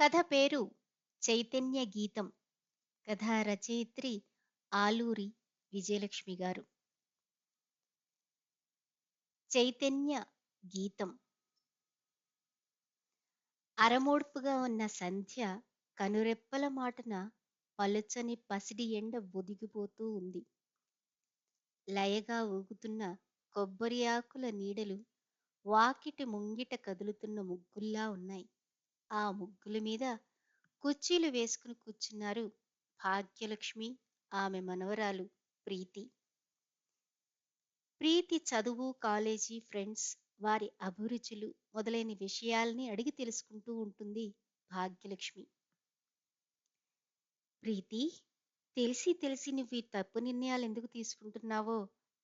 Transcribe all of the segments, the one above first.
కథ పేరు చైతన్య గీతం. కథా రచయిత్రి ఆలూరి విజయలక్ష్మి గారు. చైతన్య గీతం. అరమోడ్పుగా ఉన్న సంధ్య కనురెప్పల మాటన పలుచని పసిడి ఎండ ఒదిగిపోతూ ఉంది. లయగా ఊగుతున్న కొబ్బరి ఆకుల నీడలు వాకిటి ముంగిట కదులుతున్న ముగ్గుల్లా ఉన్నాయి. ఆ ముగ్గుల మీద కుర్చీలు వేసుకుని కూర్చున్నారు భాగ్యలక్ష్మి ఆమె మనవరాలు ప్రీతి. ప్రీతి చదువు కాలేజీ ఫ్రెండ్స్ వారి అభిరుచులు మొదలైన విషయాల్ని అడిగి తెలుసుకుంటూ ఉంటుంది భాగ్యలక్ష్మి. ప్రీతి తెలిసి తెలిసి నువ్వు ఈ తప్పు నిర్ణయాలు ఎందుకు తీసుకుంటున్నావో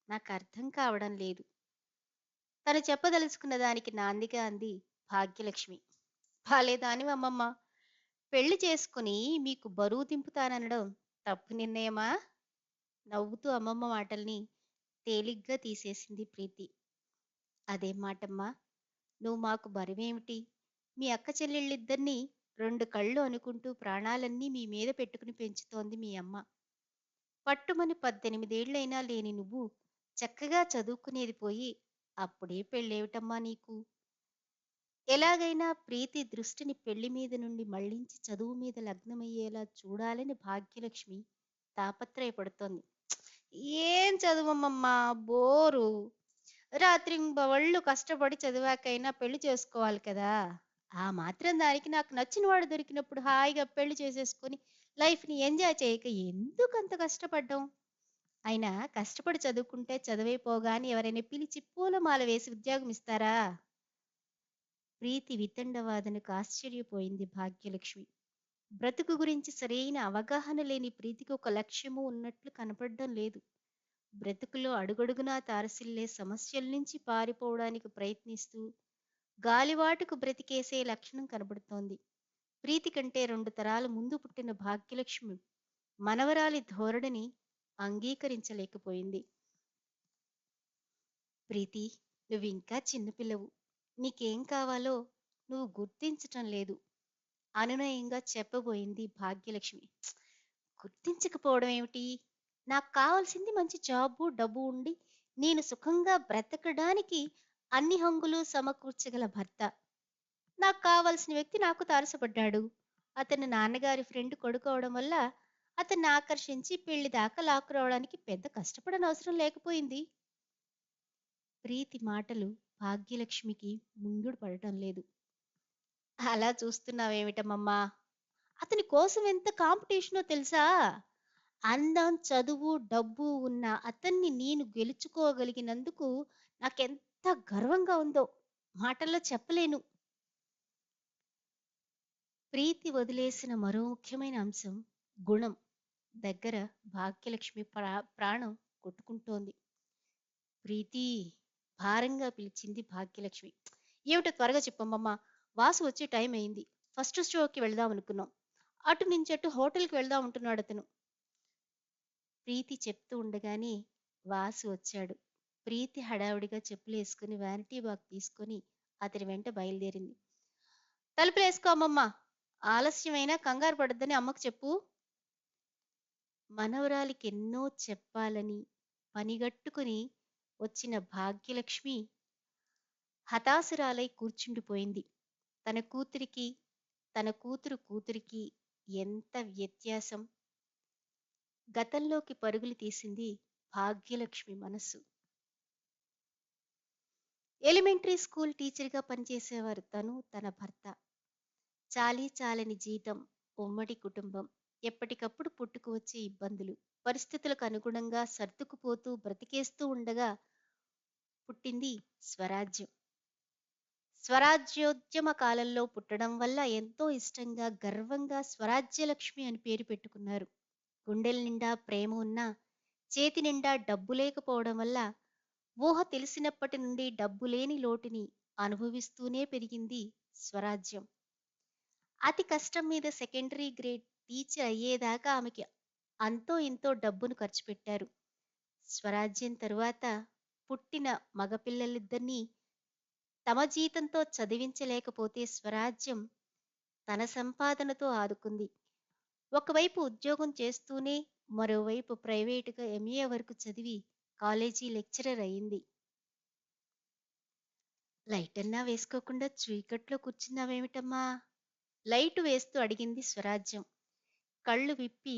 నాకు అర్థం కావడం లేదు. తను చెప్పదలుచుకున్న దానికి నాందిగా అంది భాగ్యలక్ష్మి. బాలేదాని అమ్మమ్మ. పెళ్ళి చేసుకుని మీకు బరువు దింపుతాననడం తప్పు నిర్ణయమా? నవ్వుతూ అమ్మమ్మ మాటల్ని తేలిగ్గా తీసేసింది ప్రీతి. అదేం మాటమ్మా? నువ్వు మాకు బరువేమిటి? మీ అక్క చెల్లెళ్ళిద్దరినీ రెండు కళ్ళు అనుకుంటూ ప్రాణాలన్నీ మీ మీద పెట్టుకుని పెంచుతోంది మీ అమ్మ. పట్టుమని పద్దెనిమిదేళ్ళైనా లేని నువ్వు చక్కగా చదువుకునేది పోయి అప్పుడే పెళ్ళేవిటమ్మా నీకు? ఎలాగైనా ప్రీతి దృష్టిని పెళ్ళి మీద నుండి మళ్ళించి చదువు మీద లగ్నమయ్యేలా చూడాలని భాగ్యలక్ష్మి తాపత్రయపడుతోంది. ఏం చదువమ్మమ్మా బోరు. రాత్రి బవళ్ళు కష్టపడి చదివాకైనా పెళ్ళి చేసుకోవాలి కదా. ఆ మాత్రం దానికి నాకు నచ్చిన వాడు దొరికినప్పుడు హాయిగా పెళ్ళి చేసేసుకొని లైఫ్ని ఎంజాయ్ చేయక ఎందుకు అంత కష్టపడ్డాం? అయినా కష్టపడి చదువుకుంటే చదివైపోగాని ఎవరైనా పిలిచి పూలమాల వేసి ఉద్యోగం ఇస్తారా ప్రీతి వితండవాదనకు ఆశ్చర్యపోయింది భాగ్యలక్ష్మి. బ్రతుకు గురించి సరైన అవగాహన లేని ప్రీతికి ఒక లక్ష్యము ఉన్నట్లు కనపడడం లేదు. బ్రతుకులో అడుగడుగునా తారసిల్లే సమస్యల నుంచి పారిపోవడానికి ప్రయత్నిస్తూ గాలివాటుకు బ్రతికేసే లక్షణం కనబడుతోంది ప్రీతి కంటే రెండు తరాల ముందు పుట్టిన భాగ్యలక్ష్మి మనవరాలి ధోరణిని అంగీకరించలేకపోయింది. ప్రీతి నువ్వు ఇంకా చిన్నపిల్లవు. నీకేం కావాలో నువ్వు గుర్తించటం లేదు. అనునయంగా చెప్పబోయింది భాగ్యలక్ష్మి. గుర్తించకపోవడం ఏమిటి? నాకు కావాల్సింది మంచి జాబు డబ్బు ఉండి నేను సుఖంగా బ్రతకడానికి అన్ని హంగులు సమకూర్చగల భర్త. నాకు కావలసిన వ్యక్తి నాకు తారసపడ్డాడు. అతను నాన్నగారి ఫ్రెండ్ కొడుకోవడం వల్ల అతన్ని ఆకర్షించి పెళ్ళి దాకా లాక్కురావడానికి పెద్ద కష్టపడనవసరం లేకపోయింది. ప్రీతి మాటలు భాగ్యలక్ష్మికి ముందుడు పడటం లేదు. అలా చూస్తున్నావేమిటమ్మమ్మా? అతని కోసం ఎంత కాంపిటీషనో తెలుసా? అందం చదువు డబ్బు ఉన్న అతన్ని నేను గెలుచుకోగలిగినందుకు నాకెంత గర్వంగా ఉందో మాటల్లో చెప్పలేను. ప్రీతి వదిలేసిన మరో ముఖ్యమైన అంశం గుణం. దగ్గర భాగ్యలక్ష్మి ప్రా ప్రాణం కొట్టుకుంటోంది. ప్రీతి భారంగా పిలిచింది భాగ్యలక్ష్మి. ఏమిటో త్వరగా చెప్పమ్మమ్మ. వాసు వచ్చే టైం అయింది. ఫస్ట్ షోకి వెళ్దాం అనుకున్నాం. అటు నుంచి అటు హోటల్కి వెళ్దాం ఉంటున్నాడు అతను. ప్రీతి చెప్తూ ఉండగానే వాసు వచ్చాడు. ప్రీతి హడావుడిగా చెప్పులు వేసుకుని వ్యానిటీ బాగ్ తీసుకొని అతని వెంట బయలుదేరింది. తలుపులు వేసుకో అమ్మమ్మ. ఆలస్యమైనా కంగారు పడద్దని అమ్మకు చెప్పు. మనవరాలికి ఎన్నో చెప్పాలని పనిగట్టుకుని వచ్చిన భాగ్యలక్ష్మి హతాశురాలై కూర్చుండిపోయింది తన కూతురికి తన కూతురు కూతురికి ఎంత వ్యత్యాసం? గతంలోకి పరుగులు తీసింది భాగ్యలక్ష్మి మనస్సు. ఎలిమెంటరీ స్కూల్ టీచర్గా పనిచేసేవారు తను తన భర్త. చాలీ చాలని జీతం ఉమ్మడి కుటుంబం. ఎప్పటికప్పుడు పుట్టుకు వచ్చే ఇబ్బందులు. పరిస్థితులకు అనుగుణంగా సర్దుకుపోతూ బ్రతికేస్తూ ఉండగా పుట్టింది స్వరాజ్యం. స్వరాజ్యోద్యమ కాలంలో పుట్టడం వల్ల ఎంతో ఇష్టంగా గర్వంగా స్వరాజ్యలక్ష్మి అని పేరు పెట్టుకున్నారు. గుండెల నిండా ప్రేమ ఉన్నా చేతి నిండా డబ్బు లేకపోవడం వల్ల ఊహ తెలిసినప్పటి నుండి డబ్బు లేని లోటుని అనుభవిస్తూనే పెరిగింది స్వరాజ్యం. అతి కష్టం మీద సెకండరీ గ్రేడ్ టీచర్ అయ్యేదాకా ఆమెకి అంతో ఇంతో డబ్బును ఖర్చు పెట్టారు. స్వరాజ్యం తరువాత పుట్టిన మగపిల్లలిద్దరినీ తమ జీతంతో చదివించలేకపోతే స్వరాజ్యం తన సంపాదనతో ఆదుకుంది. ఒకవైపు ఉద్యోగం చేస్తూనే మరోవైపు ప్రైవేటుగా ఎంఏ వరకు చదివి కాలేజీ లెక్చరర్ అయింది. లైట్ అన్నా వేసుకోకుండా చీకట్లో కూర్చున్నావేమిటమ్మా? లైటు వేస్తూ అడిగింది స్వరాజ్యం. కళ్ళు విప్పి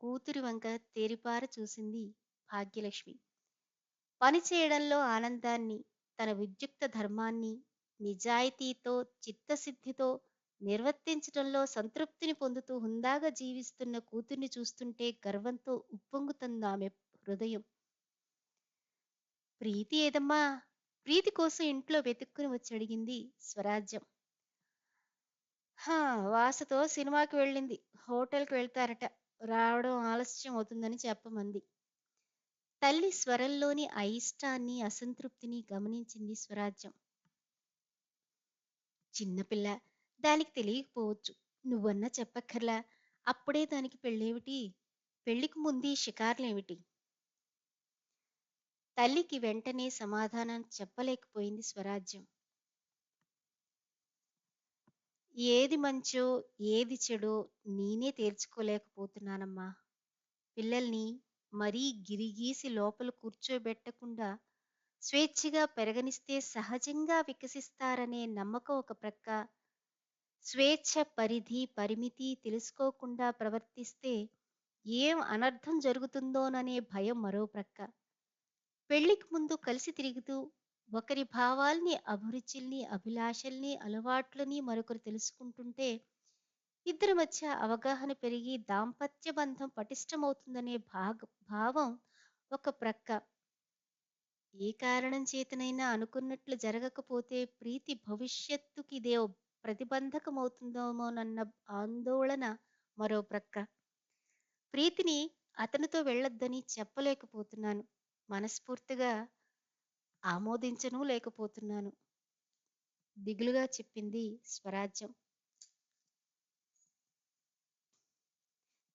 కూతురి వంక తేరిపార చూసింది భాగ్యలక్ష్మి. పని చేయడంలో ఆనందాన్ని తన విద్యుక్త ధర్మాన్ని నిజాయితీతో చిత్తశుద్ధితో నిర్వర్తించడంలో సంతృప్తిని పొందుతూ హుందాగా జీవిస్తున్న కూతుర్ని చూస్తుంటే గర్వంతో ఉప్పొంగుతుంది ఆమె హృదయం. ప్రీతి ఏదమ్మా? ప్రీతి కోసం ఇంట్లో వెతుక్కుని వచ్చి అడిగింది స్వరాజ్యం. హా వాసతో సినిమాకి వెళ్ళింది. హోటల్కి వెళ్తారట. రావడం ఆలస్యం అవుతుందని చెప్పమంది. తల్లి స్వరంలోని అయిష్టాన్ని అసంతృప్తిని గమనించింది స్వరాజ్యం. చిన్నపిల్ల దానికి తెలియకపోవచ్చు. నువ్వన్నా చెప్పక్కర్లా? అప్పుడే దానికి పెళ్ళేమిటి? పెళ్ళికి ముందు షికార్లేమిటి? తల్లికి వెంటనే సమాధానం చెప్పలేకపోయింది స్వరాజ్యం. ఏది మంచో ఏది చెడో నేనే తేల్చుకోలేకపోతున్నానమ్మా. పిల్లల్ని మరీ గిరిగీసి లోపల కూర్చోబెట్టకుండా స్వేచ్ఛగా పెరగనిస్తే సహజంగా వికసిస్తారనే నమ్మకం ఒక ప్రక్క. స్వేచ్ఛ పరిధి పరిమితి తెలుసుకోకుండా ప్రవర్తిస్తే ఏం అనర్థం జరుగుతుందోననే భయం మరో ప్రక్క. పెళ్ళికి ముందు కలిసి తిరుగుతూ ఒకరి భావాల్ని అభిరుచుల్ని అభిలాషల్ని అలవాట్లని మరొకరు తెలుసుకుంటుంటే ఇద్దరి మధ్య అవగాహన పెరిగి దాంపత్య బంధం పటిష్టమవుతుందనే భాగ భావం ఒక ప్రక్క. ఏ కారణం చేతనైనా అనుకున్నట్లు జరగకపోతే ప్రీతి భవిష్యత్తుకి ఇదే ప్రతిబంధకమవుతుందేమోనన్న ఆందోళన మరో ప్రక్క. ప్రీతిని అతనితో వెళ్ళొద్దని చెప్పలేకపోతున్నాను. మనస్ఫూర్తిగా ఆమోదించను లేకపోతున్నాను. దిగులుగా చెప్పింది స్వరాజ్యం.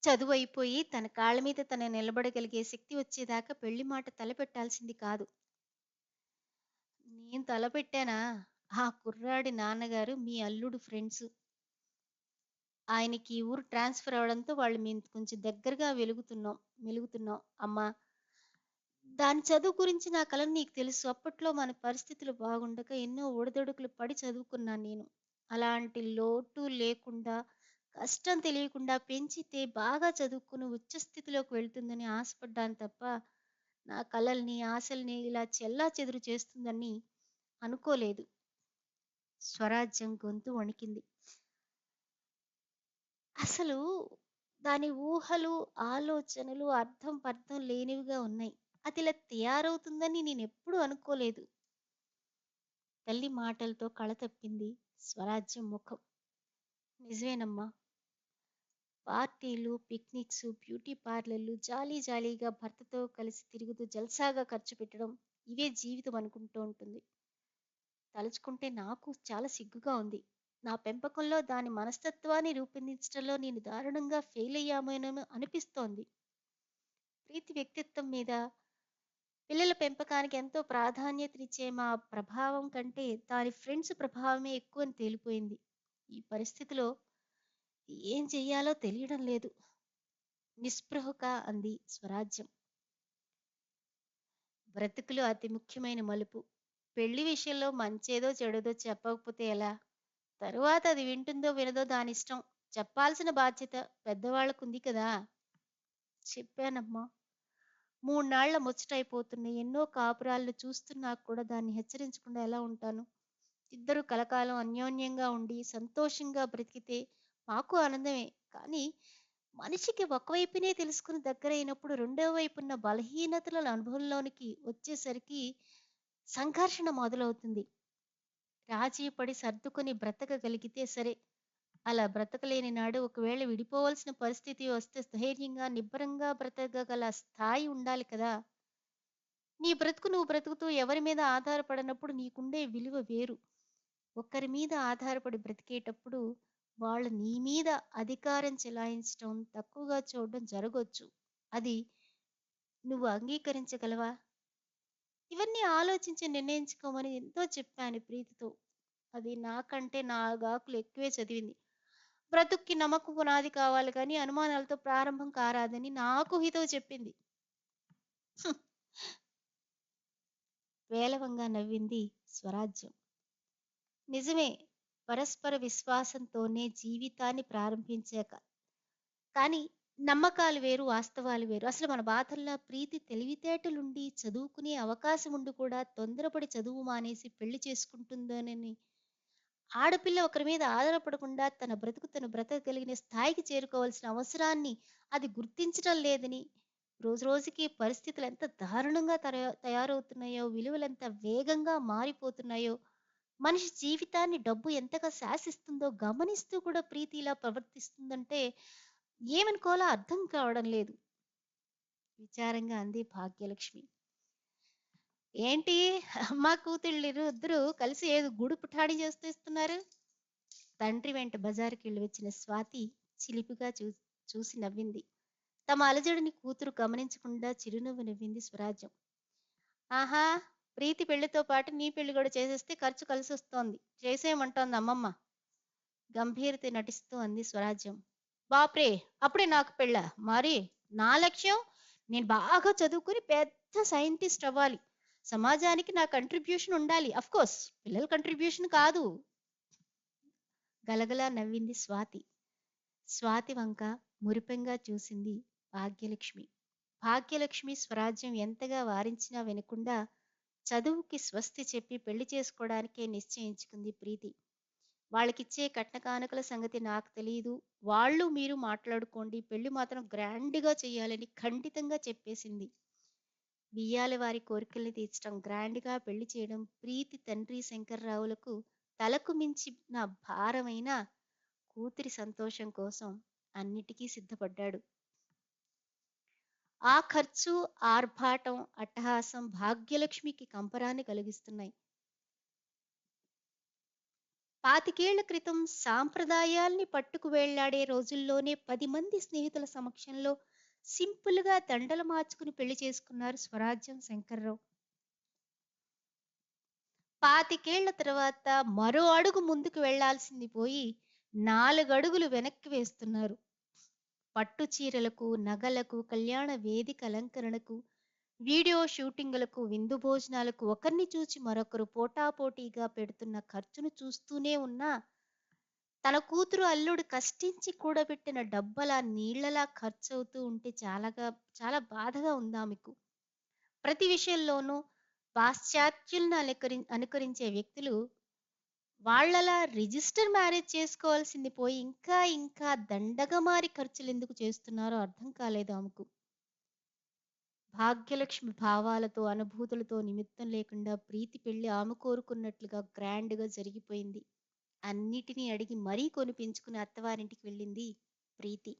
చదువు అయిపోయి తన కాళ్ళ మీద తన నిలబడగలిగే శక్తి వచ్చేదాకా పెళ్ళి మాట తలపెట్టాల్సింది కాదు. నేను తలపెట్టానా? ఆ కుర్రాడి నాన్నగారు మీ అల్లుడు ఫ్రెండ్స్. ఆయనకి ఊరు ట్రాన్స్ఫర్ అవడంతో వాళ్ళు మేము కొంచెం దగ్గరగా వెలుగుతున్నాం మెలుగుతున్నాం. అమ్మా దాని చదువు గురించి నా కలను నీకు తెలుసు. అప్పట్లో మన పరిస్థితులు బాగుండక ఎన్నో ఒడిదొడుకులు పడి చదువుకున్నాను నేను. అలాంటి లోటు లేకుండా కష్టం తెలియకుండా పెంచితే బాగా చదువుకుని ఉచ్చ స్థితిలోకి వెళ్తుందని ఆశపడ్డాను తప్ప నా కలల్ని ఆశల్ని ఇలా చెల్లా చెదురు చేస్తుందని అనుకోలేదు. స్వరాజ్యం గొంతు వణికింది. అసలు దాని ఊహలు ఆలోచనలు అర్థం పర్థం లేనివిగా ఉన్నాయి. అది ఇలా తయారవుతుందని నేను ఎప్పుడూ అనుకోలేదు. తల్లి మాటలతో కళ తప్పింది స్వరాజ్యం ముఖం. నిజమేనమ్మా. పార్టీలు పిక్నిక్స్ బ్యూటీ పార్లర్లు జాలీ జాలీగా భర్తతో కలిసి తిరుగుతూ జల్సాగా ఖర్చు పెట్టడం ఇవే జీవితం అనుకుంటూ ఉంటుంది. తలుచుకుంటే నాకు చాలా సిగ్గుగా ఉంది. నా పెంపకంలో దాని మనస్తత్వాన్ని రూపొందించడంలో నేను దారుణంగా ఫెయిల్ అయ్యామోనో అనిపిస్తోంది. ప్రీతి వ్యక్తిత్వం మీద పిల్లల పెంపకానికి ఎంతో ప్రాధాన్యతనిచ్చే మా ప్రభావం కంటే దాని ఫ్రెండ్స్ ప్రభావమే ఎక్కువ అని తేలిపోయింది. ఈ పరిస్థితిలో ఏం చెయ్యాలో తెలియడం లేదు. నిస్పృహక అంది స్వరాజ్యం. బ్రతుకులు అతి ముఖ్యమైన మలుపు. పెళ్ళి విషయంలో మంచేదో చెడుదో చెప్పకపోతే ఎలా? తరువాత అది వింటుందో వినదో దాని ఇష్టం. చెప్పాల్సిన బాధ్యత పెద్దవాళ్ళకుంది కదా? చెప్పానమ్మా. మూడునాళ్ళ ముచ్చటైపోతున్న ఎన్నో కాపురాలను చూస్తున్నా కూడా దాన్ని హెచ్చరించకుండా ఎలా ఉంటాను? ఇద్దరు కలకాలం అన్యోన్యంగా ఉండి సంతోషంగా బ్రతికితే మాకు ఆనందమే. కానీ మనిషికి ఒకవైపునే తెలుసుకుని దగ్గరైనప్పుడు రెండో వైపున్న బలహీనతల అనుభవంలోనికి వచ్చేసరికి సంఘర్షణ మొదలవుతుంది. రాజీ పడి సర్దుకొని బ్రతకగలిగితే సరే అలా బ్రతకలేని నాడు ఒకవేళ విడిపోవలసిన పరిస్థితి వస్తే ధైర్యంగా నిబ్బరంగా బ్రతకగల స్థాయి ఉండాలి కదా! నీ బ్రతుకు నువ్వు బ్రతుకుతూ ఎవరి మీద ఆధారపడినప్పుడు నీకుండే విలువ వేరు. ఒకరి మీద ఆధారపడి బ్రతికేటప్పుడు వాళ్ళు నీ మీద అధికారం చెలాయించడం తక్కువగా చూడడం జరగవచ్చు అది నువ్వు అంగీకరించగలవా? ఇవన్నీ ఆలోచించి నిర్ణయించుకోమని ఎంతో చెప్పాను ప్రీతితో. అది నాకంటే నాలుగాకులు ఎక్కువే చదివింది. బ్రతుక్కి నమ్మకం పునాది కావాలి కానీ అనుమానాలతో ప్రారంభం కారాదని నాకు హితవు చెప్పింది. వేలవంగా నవ్వింది స్వరాజ్యం. నిజమే పరస్పర విశ్వాసంతోనే జీవితాన్ని ప్రారంభించాక. కానీ నమ్మకాలు వేరు వాస్తవాలు వేరు. అసలు మన బాధల్లో ప్రీతి తెలివితేటలుండి చదువుకునే అవకాశం ఉండి కూడా తొందరపడి చదువు మానేసి పెళ్ళి చేసుకుంటుందోనని ఆడపిల్ల ఒకరి మీద ఆధారపడకుండా తన బ్రతుకు తను బ్రతకగలిగిన స్థాయికి చేరుకోవాల్సిన అవసరాన్ని అది గుర్తించడం లేదని రోజు రోజుకి పరిస్థితులు ఎంత దారుణంగా తర- తయారవుతున్నాయో విలువలు ఎంత వేగంగా మారిపోతున్నాయో మనిషి జీవితాన్ని డబ్బు ఎంతగా శాసిస్తుందో గమనిస్తూ కూడా ప్రీతి ఇలా ప్రవర్తిస్తుందంటే ఏమనుకోవాలో అర్థం కావడం లేదు. విచారంగా అంది భాగ్యలక్ష్మి. ఏంటి? అమ్మ కూతుళ్ళు ఇద్దరు కలిసి ఏదో గుడి పుఠాడి చేస్తేస్తున్నారు? తండ్రి వెంట బజారుకి వెళ్ళి వచ్చిన స్వాతి చిలిపిగా చూ చూసి నవ్వింది. తమ అలజడిని కూతురు గమనించకుండా చిరునవ్వు నవ్వింది స్వరాజ్యం. ఆహా ప్రీతి పెళ్ళితో పాటు నీ పెళ్ళి కూడా చేసేస్తే ఖర్చు కలిసి వస్తోంది చేసేయమంటోంది అమ్మమ్మ. గంభీరత నటిస్తూ అంది స్వరాజ్యం. బాప్రే అప్పుడే నాకు పెళ్ళ? మరి నా లక్ష్యం నేను బాగా చదువుకుని పెద్ద సైంటిస్ట్ అవ్వాలి. సమాజానికి నా కంట్రిబ్యూషన్ ఉండాలి. కోర్స్ పిల్లల కంట్రిబ్యూషన్ కాదు. గలగలా నవ్వింది స్వాతి. స్వాతి వంక మురిపెంగా చూసింది భాగ్యలక్ష్మి. భాగ్యలక్ష్మి స్వరాజ్యం ఎంతగా వారించినా వినకుండా చదువుకి స్వస్తి చెప్పి పెళ్ళి చేసుకోవడానికే నిశ్చయించుకుంది ప్రీతి. వాళ్ళకిచ్చే కట్న కానుకల సంగతి నాకు తెలియదు వాళ్ళు మీరు మాట్లాడుకోండి. పెళ్ళి మాత్రం గ్రాండ్గా చేయాలని ఖండితంగా చెప్పేసింది. బియ్యాల వారి కోరికల్ని తీర్చడం గ్రాండ్గా పెళ్ళి చేయడం ప్రీతి తండ్రి శంకర్రావులకు తలకు మించిన భారమైన కూతురి సంతోషం కోసం అన్నిటికీ సిద్ధపడ్డాడు. ఆ ఖర్చు ఆర్భాటం అట్టహాసం భాగ్యలక్ష్మికి కంపరాన్ని కలిగిస్తున్నాయి. పాతికేళ్ళ క్రితం సాంప్రదాయాల్ని పట్టుకు వేళ్ళాడే రోజుల్లోనే పది మంది స్నేహితుల సమక్షంలో సింపుల్గా దండలు మార్చుకుని పెళ్ళి చేసుకున్నారు స్వరాజ్యం శంకర్రావు. పాతికేళ్ళ తర్వాత మరో అడుగు ముందుకు వెళ్ళాల్సింది పోయి నాలుగు అడుగులు వెనక్కి వేస్తున్నారు. పట్టు చీరలకు నగలకు కళ్యాణ వేదిక అలంకరణకు వీడియో షూటింగులకు విందు భోజనాలకు ఒకరిని చూచి మరొకరు పోటాపోటీగా పెడుతున్న ఖర్చును చూస్తూనే ఉన్నా తన కూతురు అల్లుడు కష్టించి కూడబెట్టిన డబ్బలా నీళ్ళలా ఖర్చు అవుతూ ఉంటే చాలాగా చాలా బాధగా ఉందా మీకు? ప్రతి విషయంలోనూ పాశ్చాత్యులను అనుకరి అనుకరించే వ్యక్తులు వాళ్ళలా రిజిస్టర్ మ్యారేజ్ చేసుకోవాల్సింది పోయి ఇంకా ఇంకా దండగా మారి ఖర్చులు ఎందుకు చేస్తున్నారో అర్థం కాలేదు ఆమెకు. భాగ్యలక్ష్మి భావాలతో అనుభూతులతో నిమిత్తం లేకుండా ప్రీతి పెళ్ళి ఆమె కోరుకున్నట్లుగా గ్రాండ్గా జరిగిపోయింది. అన్నిటినీ అడిగి మరీ కొనిపించుకుని అత్తవారింటికి వెళ్ళింది ప్రీతి.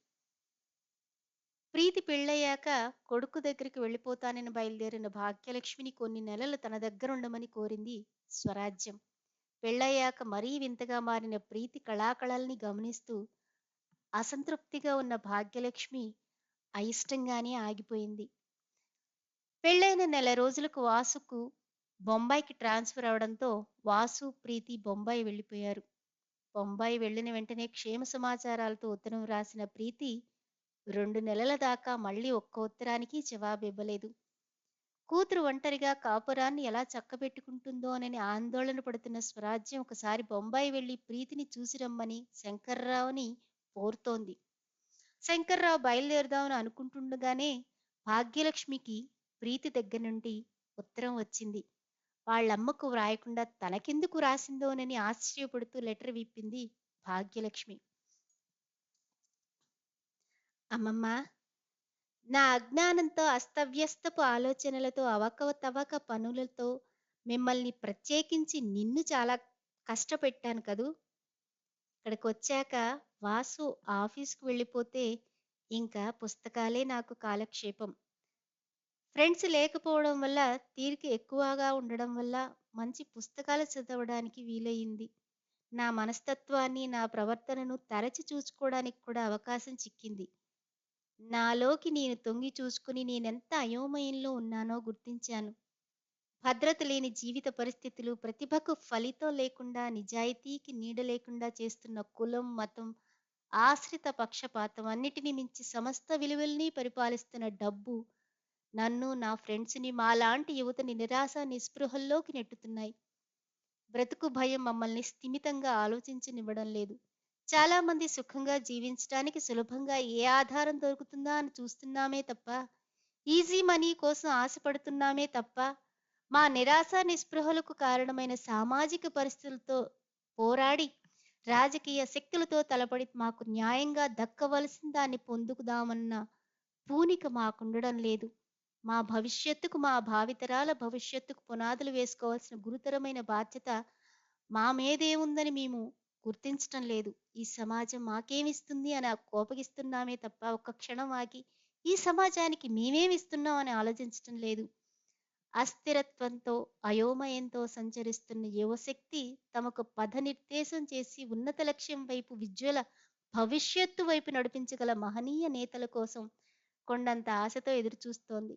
ప్రీతి పెళ్ళయ్యాక కొడుకు దగ్గరికి వెళ్ళిపోతానని బయలుదేరిన భాగ్యలక్ష్మిని కొన్ని నెలలు తన దగ్గర ఉండమని కోరింది స్వరాజ్యం. పెళ్ళయ్యాక మరీ వింతగా మారిన ప్రీతి కళాకళల్ని గమనిస్తూ అసంతృప్తిగా ఉన్న భాగ్యలక్ష్మి అయిష్టంగానే ఆగిపోయింది. పెళ్ళైన నెల రోజులకు వాసుకు బొంబాయికి ట్రాన్స్ఫర్ అవడంతో వాసు ప్రీతి బొంబాయి వెళ్ళిపోయారు. బొంబాయి వెళ్ళిన వెంటనే క్షేమ సమాచారాలతో ఉత్తరం రాసిన ప్రీతి రెండు నెలల దాకా మళ్ళీ ఒక్క ఉత్తరానికి జవాబు ఇవ్వలేదు కూతురు ఒంటరిగా కాపురాన్ని ఎలా చక్కబెట్టుకుంటుందో అని ఆందోళన పడుతున్న స్వరాజ్యం ఒకసారి బొంబాయి వెళ్ళి ప్రీతిని చూసి రమ్మని శంకర్రావుని కోరుతోంది. శంకర్రావు బయలుదేరుదామని అనుకుంటుండగానే భాగ్యలక్ష్మికి ప్రీతి దగ్గర నుండి ఉత్తరం వచ్చింది. వాళ్ళమ్మకు వ్రాయకుండా తనకెందుకు రాసిందోనని ఆశ్చర్యపడుతూ లెటర్ విప్పింది భాగ్యలక్ష్మి. అమ్మమ్మ నా అజ్ఞానంతో అస్తవ్యస్తపు ఆలోచనలతో అవకవ తవక పనులతో మిమ్మల్ని ప్రత్యేకించి నిన్ను చాలా కష్టపెట్టాను కదూ. ఇక్కడికి వచ్చాక వాసు ఆఫీస్కు వెళ్ళిపోతే ఇంకా పుస్తకాలే నాకు కాలక్షేపం. ఫ్రెండ్స్ లేకపోవడం వల్ల తీరిక ఎక్కువగా ఉండడం వల్ల మంచి పుస్తకాలు చదవడానికి వీలయ్యింది నా మనస్తత్వాన్ని నా ప్రవర్తనను తరచి చూసుకోవడానికి కూడా అవకాశం చిక్కింది. నాలోకి నేను తొంగి చూసుకుని నేనెంత అయోమయంలో ఉన్నానో గుర్తించాను భద్రత లేని జీవిత పరిస్థితులు ప్రతిభకు ఫలితం లేకుండా నిజాయితీకి నీడ లేకుండా చేస్తున్న కులం మతం ఆశ్రిత పక్షపాతం అన్నిటిని మించి సమస్త విలువల్ని పరిపాలిస్తున్న డబ్బు నన్ను నా ఫ్రెండ్స్‌ని మాలాంటి యువతని నిరాశ నిస్పృహల్లోకి నెట్టుతున్నాయి. బ్రతుకు భయం మమ్మల్ని స్థిమితంగా ఆలోచించనివ్వడం లేదు. చాలా మంది సుఖంగా జీవించటానికి సులభంగా ఏ ఆధారం దొరుకుతుందా అని చూస్తున్నామే తప్ప, ఈజీ మనీ కోసం ఆశపడుతున్నామే తప్ప, మా నిరాశ నిస్పృహలకు కారణమైన సామాజిక పరిస్థితులతో పోరాడి, రాజకీయ శక్తులతో తలపడి మాకు న్యాయంగా దక్కవలసిన దాన్ని పొందుకుదామన్న పూనిక మాకుండడం లేదు. మా భవిష్యత్తుకు మా భావితరాల భవిష్యత్తుకు పునాదులు వేసుకోవాల్సిన గురుతరమైన బాధ్యత మా మీదే ఉందని మేము గుర్తించటం లేదు. ఈ సమాజం మాకేమిస్తుంది అని కోపగిస్తున్నామే తప్ప ఒక్క క్షణం ఆగి ఈ సమాజానికి మేమేమిస్తున్నాం అని ఆలోచించటం లేదు. అస్థిరత్వంతో, అయోమయంతో సంచరిస్తున్న యువశక్తి తమకు పథనిర్దేశం చేసి ఉన్నత లక్ష్యం వైపు విజ్వల భవిష్యత్తు వైపు నడిపించగల మహనీయ నేతల కోసం కొండంత ఆశతో ఎదురుచూస్తోంది.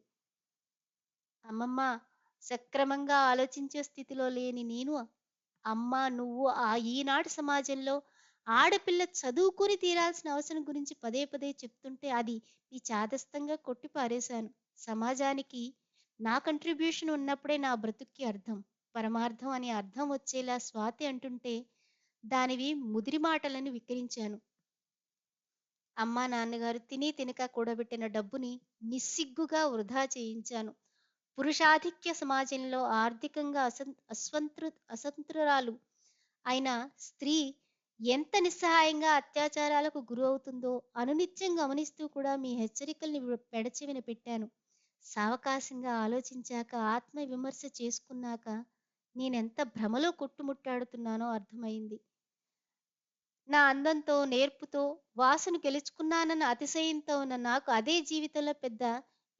అమ్మమ్మ సక్రమంగా ఆలోచించే స్థితిలో లేని నేను, అమ్మా నువ్వు ఆ ఈనాటి సమాజంలో ఆడపిల్ల చదువుకుని తీరాల్సిన అవసరం గురించి పదే పదే చెప్తుంటే అది నీ చాదస్తంగా కొట్టి పారేశాను. సమాజానికి నా కంట్రిబ్యూషన్ ఉన్నప్పుడే నా బ్రతుక్కి అర్థం, పరమార్థం అని అర్థం వచ్చేలా స్వాతి అంటుంటే దానివి ముదిరి మాటలను విక్రించాను. అమ్మా నాన్నగారు తిని తినక కూడబెట్టిన డబ్బుని నిస్సిగ్గుగా వృధా చేయించాను. పురుషాధిక్య సమాజంలో ఆర్థికంగా అసం అస్వంతృ అసంతృరాలు అయిన స్త్రీ ఎంత నిస్సహాయంగా అత్యాచారాలకు గురి అవుతుందో అనునిత్యం గమనిస్తూ కూడా మీ హెచ్చరికల్ని పెడచెవిన పెట్టాను. సావకాశంగా ఆలోచించాక, ఆత్మ విమర్శ చేసుకున్నాక నేనెంత భ్రమలో కొట్టుముట్టాడుతున్నానో అర్థమైంది నా అందంతో, నేర్పుతో వాసును గెలుచుకున్నానన్న అతిశయంతో ఉన్న నాకు అదే జీవితంలో పెద్ద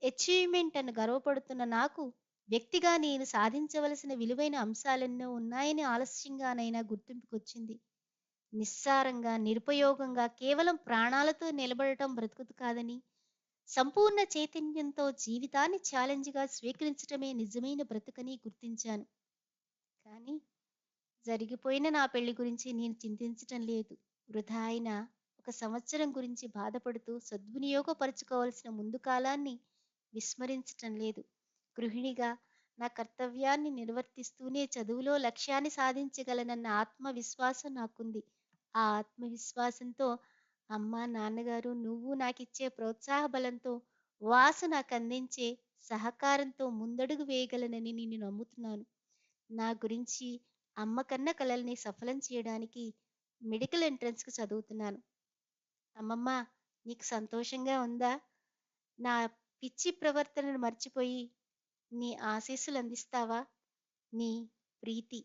అచీవ్మెంట్ అని గర్వపడుతున్న నాకు వ్యక్తిగా నేను సాధించవలసిన విలువైన అంశాలెన్నో ఉన్నాయని ఆలస్యంగానైనా గుర్తింపుకొచ్చింది. నిస్సారంగా, నిరుపయోగంగా కేవలం ప్రాణాలతో నిలబడటం బ్రతుకుతు కాదని, సంపూర్ణ చైతన్యంతో జీవితాన్ని ఛాలెంజ్‌గా స్వీకరించటమే నిజమైన బ్రతుకని గుర్తించాను. కానీ జరిగిపోయిన నా పెళ్ళి గురించి నేను చింతించటం లేదు. వృధా అయిన ఒక సంవత్సరం గురించి బాధపడుతూ సద్వినియోగపరచుకోవలసిన ముందు కాలాన్ని విస్మరించటం లేదు. గృహిణిగా నా కర్తవ్యాన్ని నిర్వర్తిస్తూనే చదువులో లక్ష్యాన్ని సాధించగలనన్న ఆత్మవిశ్వాసం నాకుంది. ఆ ఆత్మవిశ్వాసంతో అమ్మా, నాన్నగారు, నువ్వు నాకిచ్చే ప్రోత్సాహ బలంతో, వాసు నాకందించే సహకారంతో ముందడుగు వేయగలనని నేను నమ్ముతున్నాను. నా గురించి అమ్మ కన్న కలల్ని సఫలం చేయడానికి మెడికల్ ఎంట్రన్స్‌కి చదువుతున్నాను. అమ్మమ్మ నీకు సంతోషంగా ఉందా? నా పిచ్చి ప్రవర్తనను మర్చిపోయి నీ ఆశీస్సులు అందిస్తావా? నీ ప్రీతి.